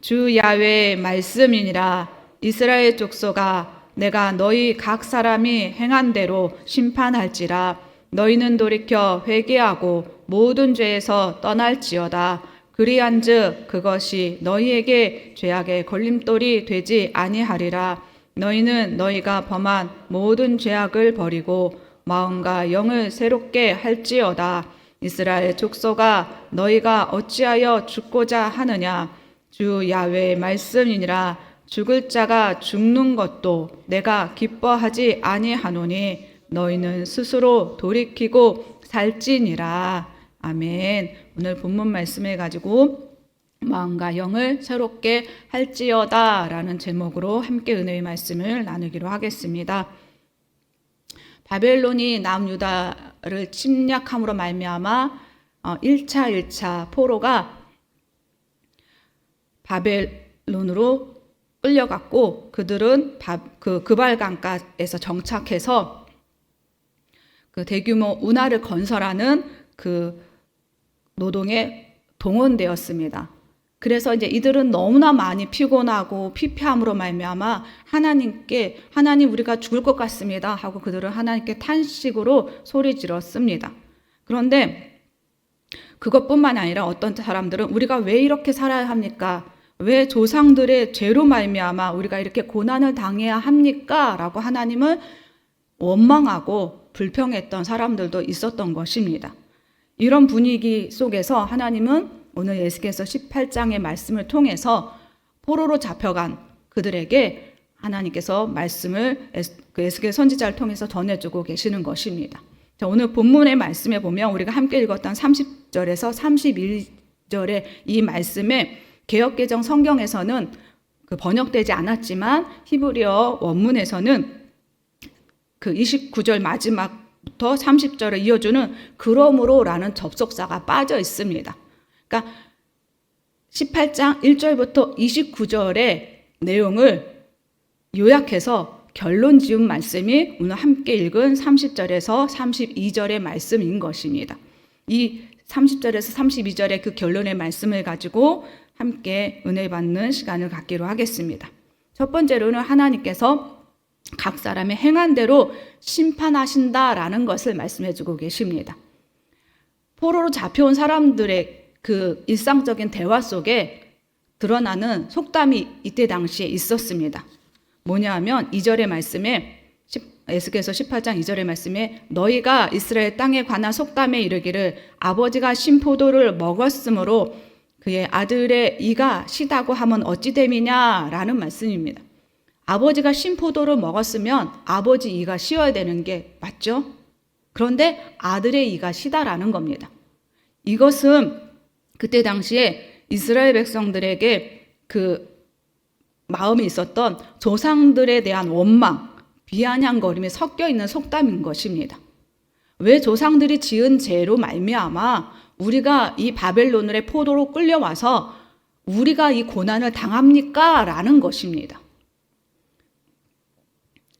주 야외의 말씀이니라. 이스라엘 족속아 내가 너희 각 사람이 행한 대로 심판할지라. 너희는 돌이켜 회개하고 모든 죄에서 떠날지어다. 그리한즉 그것이 너희에게 죄악의 걸림돌이 되지 아니하리라. 너희는 너희가 범한 모든 죄악을 버리고 마음과 영을 새롭게 할지어다. 이스라엘 족속아 너희가 어찌하여 죽고자 하느냐 주 야외의 말씀이니라. 죽을 자가 죽는 것도 내가 기뻐하지 아니하노니 너희는 스스로 돌이키고 살지니라. 아멘. 오늘 본문 말씀을 가지고 마음과 영을 새롭게 할지어다라는 제목으로 함께 은혜의 말씀을 나누기로 하겠습니다. 바벨론이 남유다를 침략함으로 말미암아 1차 1차 포로가 바벨론으로 끌려갔고 그들은 바, 그 그발강가에서 정착해서 그 대규모 운하를 건설하는 그 노동에 동원되었습니다. 그래서 이제 이들은 너무나 많이 피곤하고 피폐함으로 말미암아 하나님께 하나님 우리가 죽을 것 같습니다 하고 그들은 하나님께 탄식으로 소리 질렀습니다. 그런데 그것뿐만 아니라 어떤 사람들은 우리가 왜 이렇게 살아야 합니까? 왜 조상들의 죄로 말미암아 우리가 이렇게 고난을 당해야 합니까? 라고 하나님을 원망하고 불평했던 사람들도 있었던 것입니다. 이런 분위기 속에서 하나님은 오늘 예수께서 18장의 말씀을 통해서 포로로 잡혀간 그들에게 하나님께서 말씀을 그 예수의 선지자를 통해서 전해주고 계시는 것입니다. 자, 오늘 본문의 말씀에 보면 우리가 함께 읽었던 30절에서 31절의 이 말씀에 개혁개정 성경에서는 그 번역되지 않았지만 히브리어 원문에서는 그 29절 마지막부터 30절을 이어주는 그러므로라는 접속사가 빠져 있습니다. 그러니까 18장 1절부터 29절의 내용을 요약해서 결론 지은 말씀이 오늘 함께 읽은 30절에서 32절의 말씀인 것입니다. 이 30절에서 32절의 그 결론의 말씀을 가지고 함께 은혜 받는 시간을 갖기로 하겠습니다. 첫 번째로는 하나님께서 각 사람의 행한 대로 심판하신다라는 것을 말씀해 주고 계십니다. 포로로 잡혀온 사람들의 그 일상적인 대화 속에 드러나는 속담이 이때 당시에 있었습니다. 뭐냐 하면 2절의 말씀에 에스겔서 18장 2절의 말씀에 너희가 이스라엘 땅에 관한 속담에 이르기를 아버지가 신포도를 먹었으므로 그의 아들의 이가 시다고 하면 어찌 됨이냐라는 말씀입니다. 아버지가 신포도를 먹었으면 아버지 이가 쉬어야 되는 게 맞죠? 그런데 아들의 이가 시다라는 겁니다. 이것은 그때 당시에 이스라엘 백성들에게 그 마음에 있었던 조상들에 대한 원망, 비아냥거림이 섞여 있는 속담인 것입니다. 왜 조상들이 지은 죄로 말미암아 우리가 이 바벨론의 포도로 끌려와서 우리가 이 고난을 당합니까? 라는 것입니다.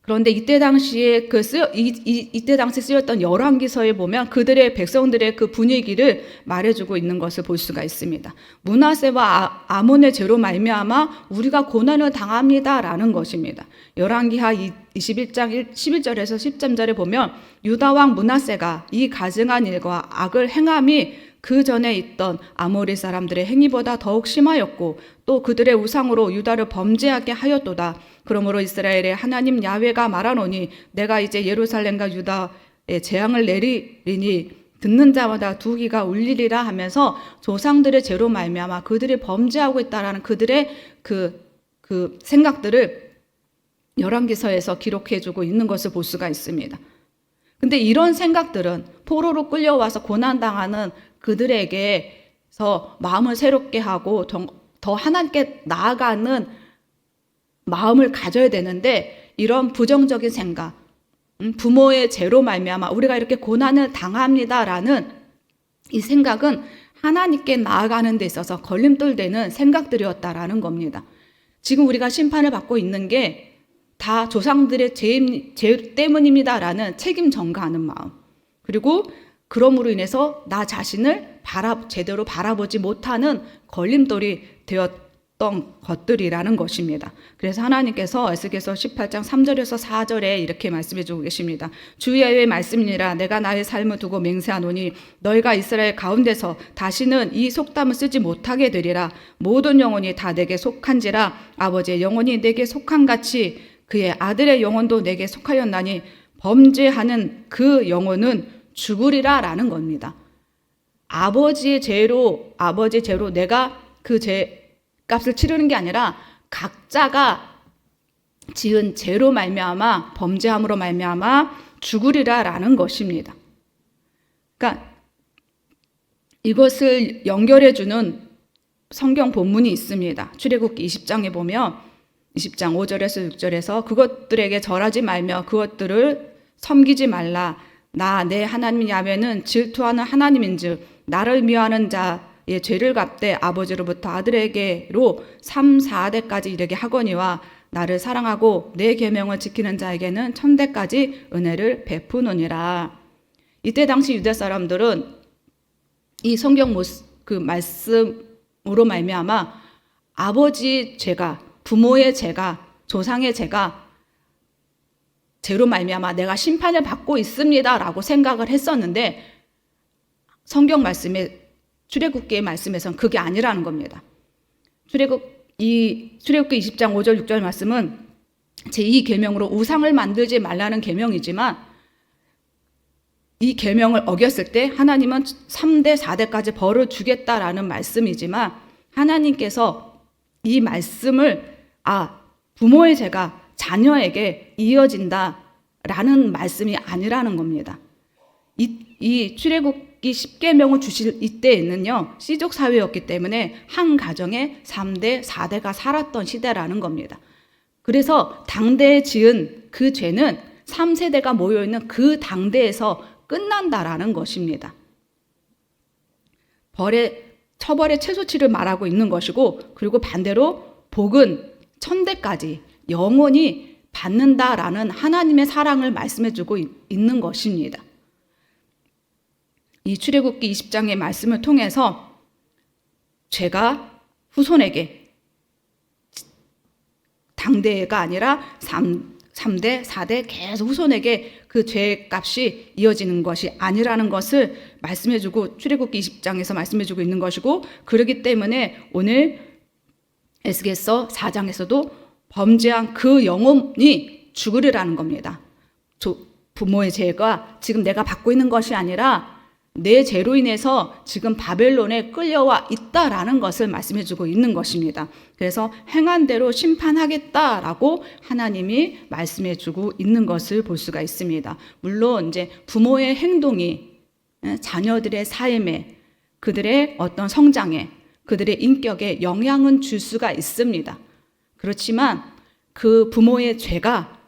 그런데 이때 당시에 그 쓰여, 이, 이, 이때 당시 쓰였던 열왕기서에 보면 그들의 백성들의 그 분위기를 말해주고 있는 것을 볼 수가 있습니다. 문하세와 아, 몬의 죄로 말미암아 우리가 고난을 당합니다라는 것입니다. 열왕기하 21장 1, 11절에서 13절에 보면 유다 왕 문하세가 이 가증한 일과 악을 행함이 그 전에 있던 아모리 사람들의 행위보다 더욱 심하였고 또 그들의 우상으로 유다를 범죄하게 하였도다. 그러므로 이스라엘의 하나님 야훼가 말하노니 내가 이제 예루살렘과 유다에 재앙을 내리리니 듣는 자마다 두 귀가 울리리라 하면서 조상들의 죄로 말미암아 그들이 범죄하고 있다라는 그들의 그, 그 생각들을 열왕기서에서 기록해 주고 있는 것을 볼 수가 있습니다. 근데 이런 생각들은 포로로 끌려와서 고난당하는 그들에게서 마음을 새롭게 하고 더 하나님께 나아가는 마음을 가져야 되는데 이런 부정적인 생각, 음, 부모의 죄로 말미암아 우리가 이렇게 고난을 당합니다라는 이 생각은 하나님께 나아가는 데 있어서 걸림돌 되는 생각들이었다라는 겁니다. 지금 우리가 심판을 받고 있는 게 다 조상들의 죄, 죄 때문입니다라는 책임 전가하는 마음. 그리고 그럼으로 인해서 나 자신을 바라, 제대로 바라보지 못하는 걸림돌이 되었 어떤 것들이라는 것입니다. 그래서 하나님께서 에스겔서 18장 3절에서 4절에 이렇게 말씀해 주고 계십니다. 주의 말씀이니라 내가 나의 삶을 두고 맹세하노니 너희가 이스라엘 가운데서 다시는 이 속담을 쓰지 못하게 되리라 모든 영혼이 다 내게 속한지라 아버지의 영혼이 내게 속한 같이 그의 아들의 영혼도 내게 속하였나니 범죄하는 그 영혼은 죽으리라 라는 겁니다. 아버지의 죄로 아버지의 죄로 내가 그 죄 값을 치르는 게 아니라 각자가 지은 죄로 말미암아 범죄함으로 말미암아 죽으리라라는 것입니다. 그러니까 이것을 연결해 주는 성경 본문이 있습니다. 출애굽기 20장에 보면 20장 5절에서 6절에서 그것들에게 절하지 말며 그것들을 섬기지 말라. 나 내 하나님 야훼는 질투하는 하나님인즉 나를 미워하는 자의 죄를 갚되 아버지로부터 아들에게로 3, 4대까지 이르게 하거니와 나를 사랑하고 내 계명을 지키는 자에게는 천대까지 은혜를 베푸느니라. 이때 당시 유대 사람들은 이 성경 모습, 그 말씀으로 말미암아 아버지 죄가 부모의 죄가 조상의 죄가 죄로 말미암아 내가 심판을 받고 있습니다라고 생각을 했었는데 성경 말씀에 출애굽기의 말씀에선 그게 아니라는 겁니다. 출애굽 이 출애굽기 20장 5절 6절 말씀은 제2 계명으로 우상을 만들지 말라는 계명이지만 이 계명을 어겼을 때 하나님은 3대 4대까지 벌을 주겠다라는 말씀이지만 하나님께서 이 말씀을 아 부모의 죄가 자녀에게 이어진다라는 말씀이 아니라는 겁니다. 이, 이 출애굽기 10계명을 주실 이때에는요. 씨족 사회였기 때문에 한 가정에 3대, 4대가 살았던 시대라는 겁니다. 그래서 당대에 지은 그 죄는 3세대가 모여 있는 그 당대에서 끝난다라는 것입니다. 벌의 처벌의 최소치를 말하고 있는 것이고 그리고 반대로 복은 천대까지 영원히 받는다라는 하나님의 사랑을 말씀해 주고 있는 것입니다. 이 출애굽기 20장의 말씀을 통해서 죄가 후손에게 당대가 아니라 3, 3대, 4대 계속 후손에게 그 죄값이 이어지는 것이 아니라는 것을 말씀해 주고 출애굽기 20장에서 말씀해 주고 있는 것이고 그러기 때문에 오늘 에스겔서 4장에서도 범죄한 그 영혼이 죽으리라는 겁니다. 부모의 죄가 지금 내가 받고 있는 것이 아니라 내 죄로 인해서 지금 바벨론에 끌려와 있다라는 것을 말씀해 주고 있는 것입니다. 그래서 행한 대로 심판하겠다라고 하나님이 말씀해 주고 있는 것을 볼 수가 있습니다. 물론 이제 부모의 행동이 예, 자녀들의 삶에 그들의 어떤 성장에 그들의 인격에 영향은 줄 수가 있습니다. 그렇지만 그 부모의 죄가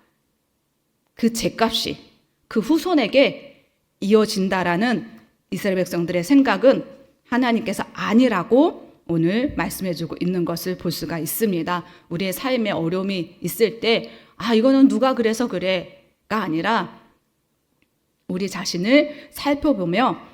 그 죄값이 그 후손에게 이어진다라는 이스라엘 백성들의 생각은 하나님께서 아니라고 오늘 말씀해 주고 있는 것을 볼 수가 있습니다. 우리의 삶에 어려움이 있을 때, 아, 이거는 누가 그래서 그래가 아니라 우리 자신을 살펴보며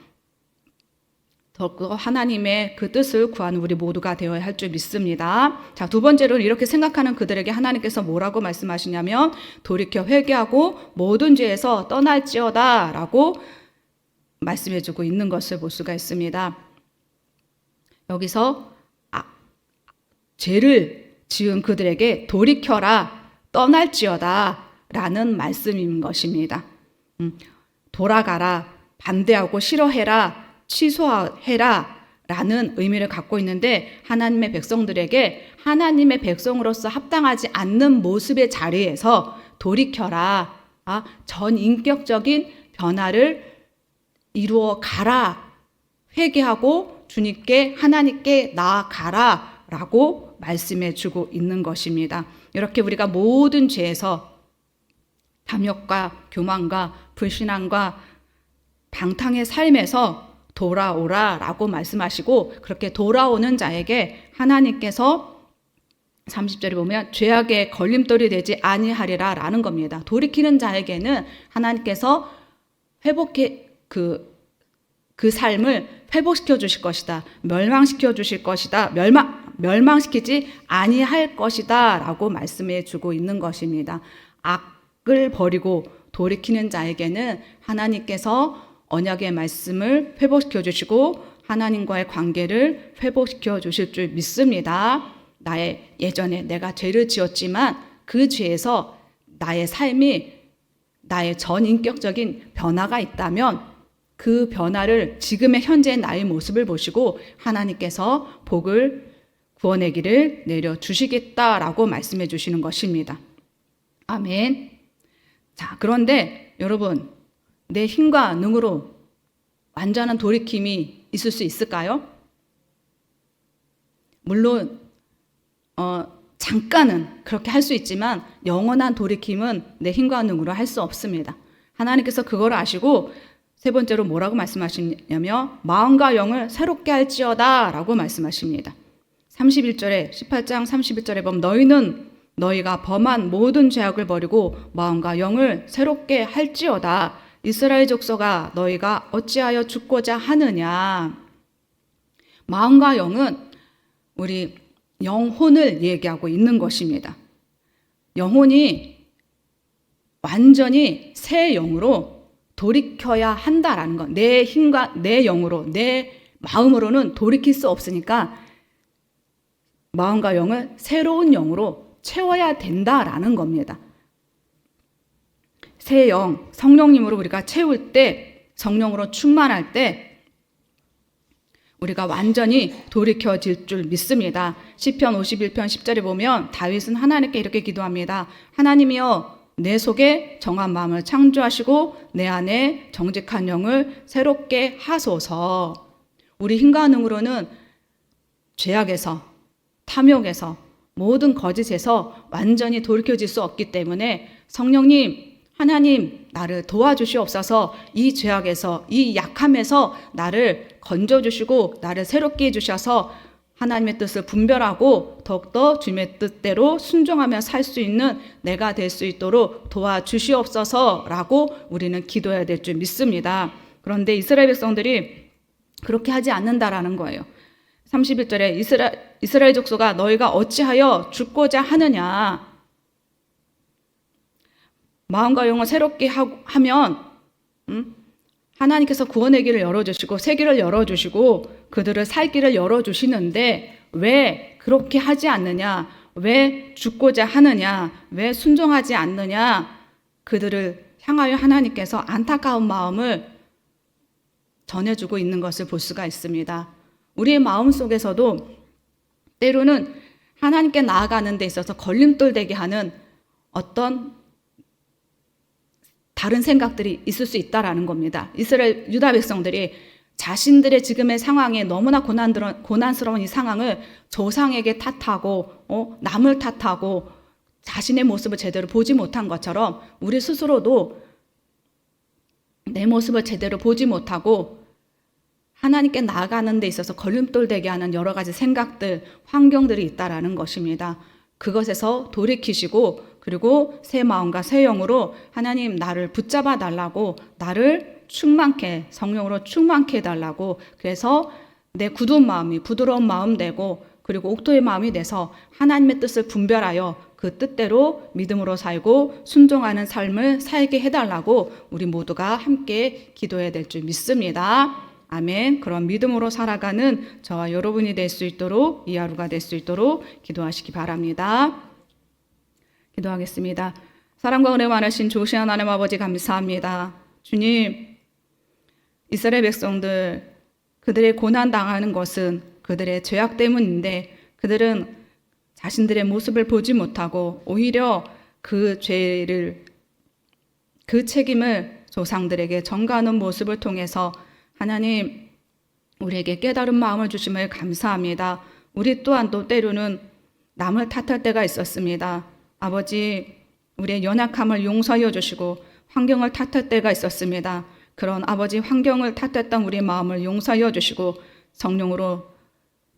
더 하나님의 그 뜻을 구하는 우리 모두가 되어야 할 줄 믿습니다. 자, 두 번째로는 이렇게 생각하는 그들에게 하나님께서 뭐라고 말씀하시냐면 돌이켜 회개하고 모든 죄에서 떠날지어다 라고 말씀해 주고 있는 것을 볼 수가 있습니다. 여기서 아, 죄를 지은 그들에게 돌이켜라 떠날지어다 라는 말씀인 것입니다. 음, 돌아가라 반대하고 싫어해라 취소해라 라는 의미를 갖고 있는데 하나님의 백성들에게 하나님의 백성으로서 합당하지 않는 모습의 자리에서 돌이켜라 아, 전 인격적인 변화를 이루어 가라. 회개하고 주님께 하나님께 나아가라. 라고 말씀해 주고 있는 것입니다. 이렇게 우리가 모든 죄에서 탐욕과 교만과 불신앙과 방탕의 삶에서 돌아오라 라고 말씀하시고 그렇게 돌아오는 자에게 하나님께서 30절에 보면 죄악의 걸림돌이 되지 아니하리라 라는 겁니다. 돌이키는 자에게는 하나님께서 회복해 그, 그 삶을 회복시켜 주실 것이다. 멸망시켜 주실 것이다. 멸망, 멸망시키지 아니할 것이다라고 말씀해 주고 있는 것입니다. 악을 버리고 돌이키는 자에게는 하나님께서 언약의 말씀을 회복시켜 주시고 하나님과의 관계를 회복시켜 주실 줄 믿습니다. 나의 예전에 내가 죄를 지었지만 그 죄에서 나의 삶이 나의 전인격적인 변화가 있다면 그 변화를 지금의 현재의 나의 모습을 보시고 하나님께서 복을 구원의 길을 내려 주시겠다라고 말씀해 주시는 것입니다. 아멘. 자, 그런데 여러분, 내 힘과 능으로 완전한 돌이킴이 있을 수 있을까요? 물론, 어, 잠깐은 그렇게 할 수 있지만 영원한 돌이킴은 내 힘과 능으로 할 수 없습니다. 하나님께서 그걸 아시고 세 번째로 뭐라고 말씀하시냐면 마음과 영을 새롭게 할지어다 라고 말씀하십니다. 31절에 18장 31절에 보면 너희는 너희가 범한 모든 죄악을 버리고 마음과 영을 새롭게 할지어다 이스라엘 족속아 너희가 어찌하여 죽고자 하느냐 마음과 영은 우리 영혼을 얘기하고 있는 것입니다. 영혼이 완전히 새 영으로 돌이켜야 한다라는 것. 내 힘과 내 영으로, 내 마음으로는 돌이킬 수 없으니까 마음과 영을 새로운 영으로 채워야 된다라는 겁니다. 새 영, 성령님으로 우리가 채울 때, 성령으로 충만할 때, 우리가 완전히 돌이켜질 줄 믿습니다. 시편 51편 10절에 보면 다윗은 하나님께 이렇게 기도합니다. 하나님이여 내 속에 정한 마음을 창조하시고 내 안에 정직한 영을 새롭게 하소서. 우리 힘과 능으로는 죄악에서 탐욕에서 모든 거짓에서 완전히 돌이켜질 수 없기 때문에 성령님 하나님 나를 도와주시옵소서 이 죄악에서 이 약함에서 나를 건져 주시고 나를 새롭게 해 주셔서 하나님의 뜻을 분별하고 더욱더 주님의 뜻대로 순종하며 살 수 있는 내가 될 수 있도록 도와주시옵소서라고 우리는 기도해야 될 줄 믿습니다. 그런데 이스라엘 백성들이 그렇게 하지 않는다라는 거예요. 31절에 이스라, 이스라엘 족속아 너희가 어찌하여 죽고자 하느냐 마음과 영을 새롭게 하 면 음? 하나님께서 구원의 길을 열어주시고 새 길을 열어주시고 그들을 살 길을 열어주시는데 왜 그렇게 하지 않느냐? 왜 죽고자 하느냐? 왜 순종하지 않느냐? 그들을 향하여 하나님께서 안타까운 마음을 전해주고 있는 것을 볼 수가 있습니다. 우리의 마음 속에서도 때로는 하나님께 나아가는 데 있어서 걸림돌 되게 하는 어떤 다른 생각들이 있을 수 있다라는 겁니다. 이스라엘 유다 백성들이 자신들의 지금의 상황에 너무나 고난스러운 이 상황을 조상에게 탓하고 어, 남을 탓하고 자신의 모습을 제대로 보지 못한 것처럼 우리 스스로도 내 모습을 제대로 보지 못하고 하나님께 나아가는 데 있어서 걸림돌 되게 하는 여러 가지 생각들, 환경들이 있다라는 것입니다. 그것에서 돌이키시고 그리고 새 마음과 새 영으로 하나님 나를 붙잡아 달라고 나를 충만케 성령으로 충만케 해 달라고 그래서 내 굳은 마음이 부드러운 마음 되고 그리고 옥토의 마음이 돼서 하나님의 뜻을 분별하여 그 뜻대로 믿음으로 살고 순종하는 삶을 살게 해달라고 우리 모두가 함께 기도해야 될 줄 믿습니다. 아멘. 그런 믿음으로 살아가는 저와 여러분이 될 수 있도록 이 하루가 될 수 있도록 기도하시기 바랍니다. 기도하겠습니다. 사랑과 은혜 많으신 조시 하나님 아버지 감사합니다. 주님, 이스라엘 백성들 그들의 고난 당하는 것은 그들의 죄악 때문인데 그들은 자신들의 모습을 보지 못하고 오히려 그 죄를 그 책임을 조상들에게 전가하는 모습을 통해서 하나님, 우리에게 깨달은 마음을 주심을 감사합니다. 우리 또한 또 때로는 남을 탓할 때가 있었습니다. 아버지, 우리의 연약함을 용서하여 주시고 환경을 탓할 때가 있었습니다. 그런 아버지 환경을 탓했던 우리 마음을 용서하여 주시고 성령으로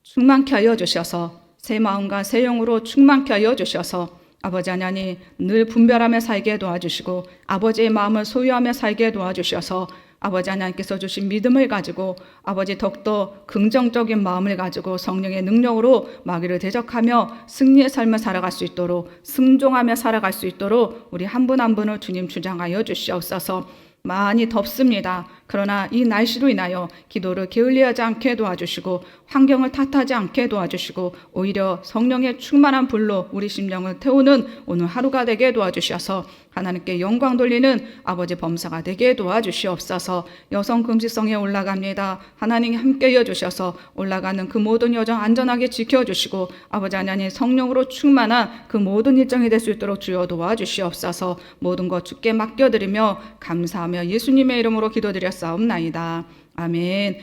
충만케 하여 주셔서 새 마음과 새 영으로 충만케 하여 주셔서 아버지 하나님 늘 분별하며 살게 도와주시고 아버지의 마음을 소유하며 살게 도와주셔서 아버지 하나님께서 주신 믿음을 가지고 아버지 더욱더 긍정적인 마음을 가지고 성령의 능력으로 마귀를 대적하며 승리의 삶을 살아갈 수 있도록 승종하며 살아갈 수 있도록 우리 한 분한 분을 주님 주장하여 주시옵소서. 많이 덥습니다. 그러나 이 날씨로 인하여 기도를 게을리하지 않게 도와주시고 환경을 탓하지 않게 도와주시고 오히려 성령의 충만한 불로 우리 심령을 태우는 오늘 하루가 되게 도와주셔서 하나님께 영광 돌리는 아버지 범사가 되게 도와주시옵소서. 여성 금지성에 올라갑니다. 하나님이 함께여 주셔서 올라가는 그 모든 여정 안전하게 지켜주시고 아버지 하나님 성령으로 충만한 그 모든 일정이 될 수 있도록 주여 도와주시옵소서. 모든 것 주께 맡겨드리며 감사하며 예수님의 이름으로 기도드렸 사옵나이다. 아멘.